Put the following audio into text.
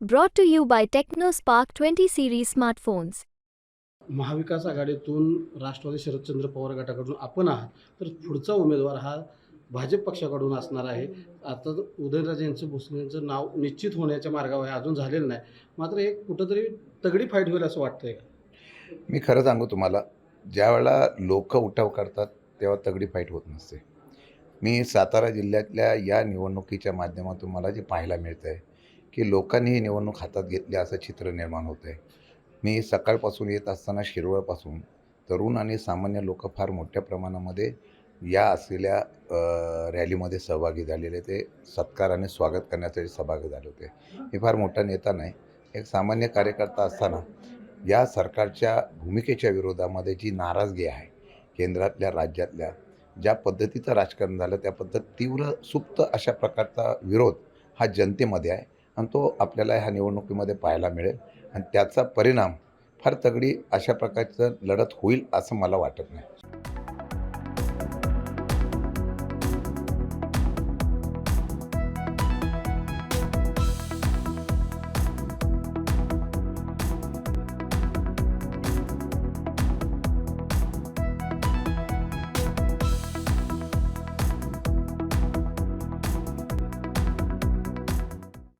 Brought to you by TechnoSpark 20 series smartphones. महाविकास आघाडीतून राष्ट्रवादी शरदचंद्र पवार गटाकडून आपण आहात तर पुढचा उमेदवार हा भाजप पक्षाकडून असणार आहे. आता उदयनराजे यांचं भोसले यांचं नाव निश्चित होण्याच्या मार्गावर आहे अजून झालेलं नाही. मात्र एक कुठंतरी तगडी फाईट होईल असं वाटतंय का? मी खरं सांगू तुम्हाला ज्या वेळेला लोक उठाव करतात तेव्हा तगडी फाईट होत नसते. मी सातारा जिल्ह्यातल्या या निवडणुकीच्या माध्यमातून मला जे पाहायला मिळतं आहे की लोकांनी ही निवडणूक हातात घेतली असं चित्र निर्माण होतं आहे मी सकाळपासून येत असताना शिरवळपासून तरुण आणि सामान्य लोक फार मोठ्या प्रमाणामध्ये या असलेल्या रॅलीमध्ये सहभागी झालेले ते सत्कार आणि स्वागत करण्यासाठी सहभागी झाले होते. मी फार मोठा नेता नाही. एक सामान्य कार्यकर्ता असताना या सरकारच्या भूमिकेच्या विरोधामध्ये जी नाराजगी आहे केंद्रातल्या राज्यातल्या ज्या पद्धतीचं राजकारण झालं त्या पद्धत तीव्र सुप्त अशा प्रकारचा विरोध हा जनतेमध्ये आहे. आणि तो आपल्याला ह्या निवडणुकीमध्ये पाहायला मिळेल. आणि त्याचा परिणाम फार तगडी अशा प्रकारचं लढत होईल असं मला वाटत नाही.